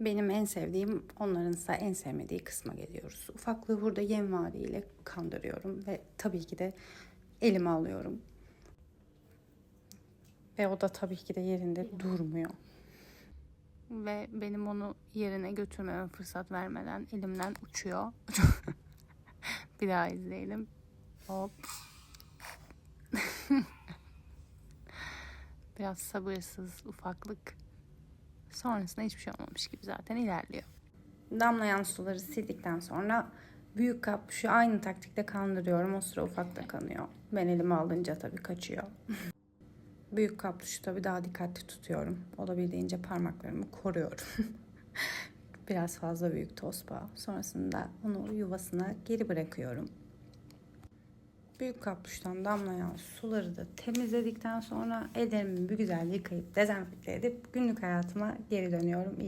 Benim en sevdiğim, onların ise en sevmediği kısma geliyoruz. Ufaklığı burada yem vaadiyle kandırıyorum ve tabii ki de elime alıyorum. Ve o da tabii ki de yerinde durmuyor. Ve benim onu yerine götürmeme fırsat vermeden elimden uçuyor. Bir daha izleyelim. Hop. Biraz sabırsız ufaklık. Sonrasında hiçbir şey olmamış gibi zaten ilerliyor. Damlayan suları sildikten sonra büyük kap şu aynı taktikle kandırıyorum. O sıra ufak da kanıyor. Ben elime alınca tabii kaçıyor. büyük kapluşu tabii daha dikkatli tutuyorum. Olabildiğince parmaklarımı koruyorum. Biraz fazla büyük tosba. Sonrasında onu yuvasına geri bırakıyorum. Büyük kapluştan damlayan suları da temizledikten sonra ellerimi bir güzel yıkayıp dezenfekte edip günlük hayatıma geri dönüyorum. İyi